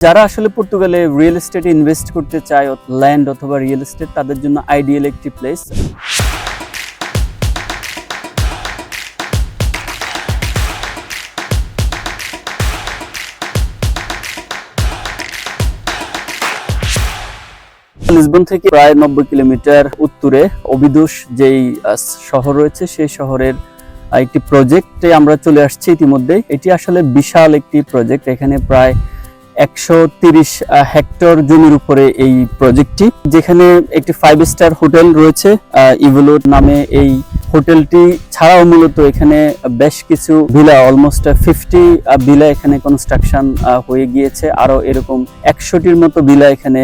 যারা আসলে পর্তুগালে রিয়েল এস্টেটে ইনভেস্ট করতে চায় ল্যান্ড অথবা রিয়েল এস্টেট তাদের জন্য আইডিয়াল একটি প্লেস লিসবন থেকে প্রায় নব্বই কিলোমিটার উত্তরে অবিদুষ যেই শহর রয়েছে, সেই শহরের একটি প্রজেক্টে আমরা চলে আসছি ইতিমধ্যে এটি আসলে বিশাল একটি প্রজেক্ট এখানে প্রায় একশো হেক্টর জমির উপরে এই প্রজেক্টটি, যেখানে একটি ফাইভ স্টার হোটেল রয়েছে ইভোলোর নামে এই হোটেলটি ছাড়াও মূলত এখানে বেশ কিছু ভিলা অলমোস্ট ফিফটি ভিলা এখানে কনস্ট্রাকশন হয়ে গিয়েছে। আরও এরকম একশোটির মতো ভিলা এখানে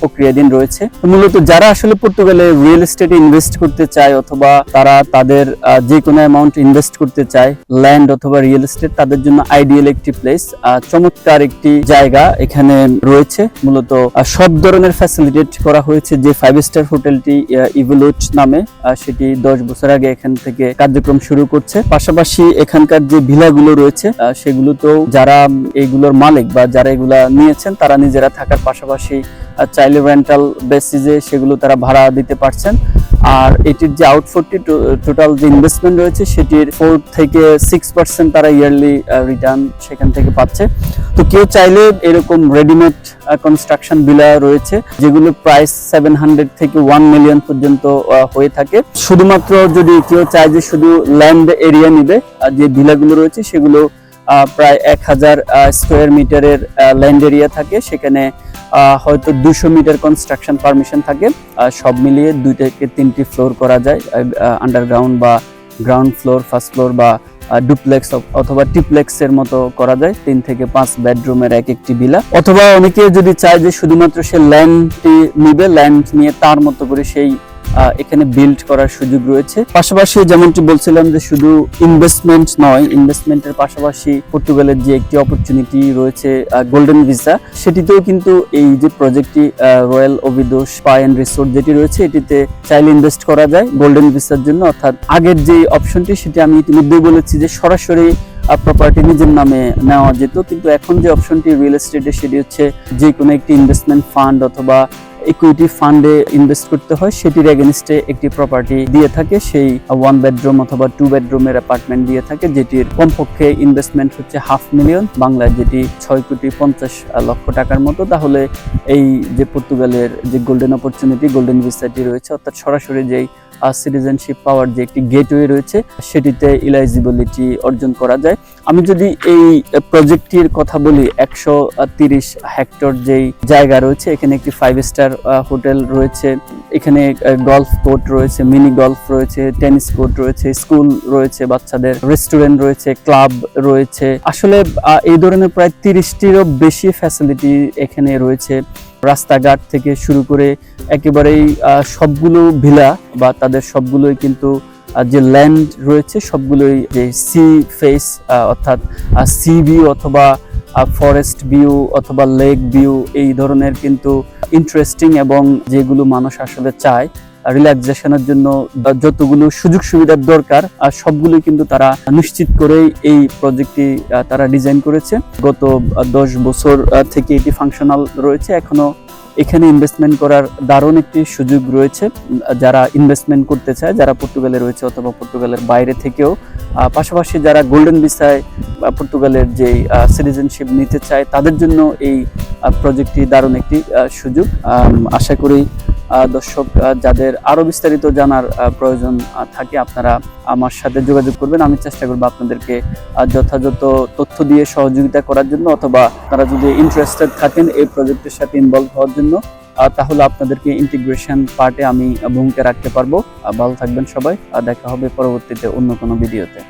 প্রক্রিয়াধীন রয়েছে। মূলত যারা আসলে পর্তুগালে রিয়েল এস্টেটে ইনভেস্ট করতে চায় অথবা তারা তাদের যে কোনো অ্যামাউন্ট ইনভেস্ট করতে চায় ল্যান্ড অথবা রিয়েল এস্টেট তাদের জন্য আইডিয়াল একটি প্লেস চমৎকার একটি জায়গা এখানে রয়েছে। মূলত সব ধরনের ফ্যাসিলিটেট করা হয়েছে। যে ফাইভ স্টার হোটেলটি ইভোলুট নামে সেটি দশ বছর আগে এখান থেকে কার্যক্রম শুরু করছে। পাশাপাশি এখানকার যে ভিলাগুলো রয়েছে সেগুলোতেও যারা এইগুলোর মালিক বা যারা এগুলা নিয়েছেন, তারা নিজেরা থাকার পাশাপাশি চাইলে রেন্টাল বেসিসে সেগুলো তারা ভাড়া দিতে পারছেন। আর এটির যে আউটফুটটি টোটাল যে ইনভেস্টমেন্ট রয়েছে, সেটির ফোর থেকে সিক্স পার্সেন্ট তারা ইয়ারলি রিটার্ন সেখান থেকে পাচ্ছে। তো কেউ চাইলে এরকম রেডিমেড কনস্ট্রাকশন বিলা রয়েছে, যেগুলো প্রাইস সেভেন হান্ড্রেড থেকে ওয়ান মিলিয়ন পর্যন্ত হয়ে থাকে। শুধুমাত্র যদি কেউ চায় যে শুধু ল্যান্ড এরিয়া নিবে যে ভিলাগুলো রয়েছে, সেগুলো প্রায় এক হাজার স্কোয়ার মিটারের ল্যান্ড এরিয়া থাকে। সেখানে হয়তো দুশো মিটার কনস্ট্রাকশন পারমিশন থাকে। সব মিলিয়ে দুই থেকে তিনটি ফ্লোর করা যায় আন্ডারগ্রাউন্ড বা গ্রাউন্ড ফ্লোর ফার্স্ট ফ্লোর বা ডুপ্লেক্স অথবা টিপ্লেক্স এর মতো করা যায়। তিন থেকে পাঁচ বেডরুমের এক একটি বিলা অথবা অনেকে যদি চায় যে শুধুমাত্র সে ল্যান্ডটি নিবে ল্যান্ড নিয়ে তার মতো করে সেই এখানে বিল্ড করার সুযোগ রয়েছে। পাশাপাশি যেমনটি বলছিলাম যে শুধু ইনভেস্টমেন্ট নয় ইনভেস্টমেন্টের পাশাপাশি পর্তুগালের যে একটি অপরচুনিটি রয়েছে গোল্ডেন ভিসা সেটিতেও কিন্তু এই যে প্রজেক্টটি রয়্যাল অভিদোষ স্পা এন্ড রিসোর্ট যেটি রয়েছে, এটিতে চাইলে ইনভেস্ট করা যায় গোল্ডেন ভিসার জন্য। অর্থাৎ আগের যে অপশনটি সেটি আমি ইতিমধ্যেই বলেছি যে সরাসরি প্রপার্টি নিজের নামে নেওয়া যেত। কিন্তু এখন যে অপশনটি রিয়েল এস্টেটে সেটি হচ্ছে যে কোনো একটি ইনভেস্টমেন্ট ফান্ড অথবা ইকুইটি ফান্ডে ইনভেস্ট করতে হয়, সেটির এগেনস্টে একটি প্রপার্টি দিয়ে থাকে, সেই ওয়ান বেডরুম অথবা টু বেডরুমের অ্যাপার্টমেন্ট দিয়ে থাকে, যেটির কমপক্ষে ইনভেস্টমেন্ট হচ্ছে হাফ মিলিয়ন বাংলায় যেটি ছয় কোটি পঞ্চাশ লক্ষ টাকার মতো। তাহলে এই যে পর্তুগালের যে গোল্ডেন অপরচুনিটি গোল্ডেন ভিসাটি রয়েছে, অর্থাৎ সরাসরি যেই সিটিজেনশিপ পাওয়ার যে একটি গেটওয়ে রয়েছে, সেটিতে ইলাইজিবিলিটি অর্জন করা যায়। আমি যদি এই প্রজেক্টটির কথা বলি, একশো তিরিশ হেক্টর যেই জায়গা রয়েছে, এখানে একটি ফাইভ স্টার হোটেল রয়েছে। এখানে গলফ কোর্ট রয়েছে মিনি গলফ রয়েছে টেনিস কোর্ট রয়েছে স্কুল রয়েছে, বাচ্চাদের রেস্টুরেন্ট রয়েছে ক্লাব রয়েছে। আসলে এই ধরনের প্রায় তিরিশটিরও বেশি ফ্যাসিলিটি এখানে রয়েছে। রাস্তাঘাট থেকে শুরু করে একেবারেই সবগুলো ভিলা বা তাদের সবগুলোই কিন্তু যে ল্যান্ড রয়েছে, সবগুলোই যে সি ফেস অর্থাৎ সি ভিউ অথবা ফরেস্ট ভিউ অথবা লেক ভিউ এই ধরনের কিন্তু ইন্টারেস্টিং এবং যেগুলো মানুষ আসলে চায় রিল্যাক্সেশনের জন্য যতগুলো সুযোগ সুবিধার দরকার আর সবগুলোই কিন্তু তারা নিশ্চিত করেই এই প্রজেক্টটি তারা ডিজাইন করেছে। গত দশ বছর থেকে এটি ফাংশনাল রয়েছে, এখনও এখানে ইনভেস্টমেন্ট করার দারুণ একটি সুযোগ রয়েছে। যারা ইনভেস্টমেন্ট করতে চায়, যারা পর্তুগালে রয়েছে অথবা পর্তুগালের বাইরে থেকেও পাশাপাশি যারা গোল্ডেন ভিসায় পর্তুগালের যে সিটিজেনশিপ নিতে চায়, তাদের জন্য এই প্রজেক্টটি দারুণ একটি সুযোগ। আশা করি দর্শক যাদের আরও বিস্তারিত জানার প্রয়োজন থাকে আপনারা আমার সাথে যোগাযোগ করবেন। আমি চেষ্টা করব আপনাদেরকে যথাযথ তথ্য দিয়ে সহযোগিতা করার জন্য অথবা তারা যদি ইন্টারেস্টেড থাকেন এই প্রজেক্টের সাথে ইনভলভ হওয়ার জন্য তাহলে আপনাদেরকে ইন্টিগ্রেশন পার্টে আমি ভূমিকা রাখতে পারব। ভালো থাকবেন সবাই। দেখা হবে পরবর্তীতে অন্য কোনো ভিডিওতে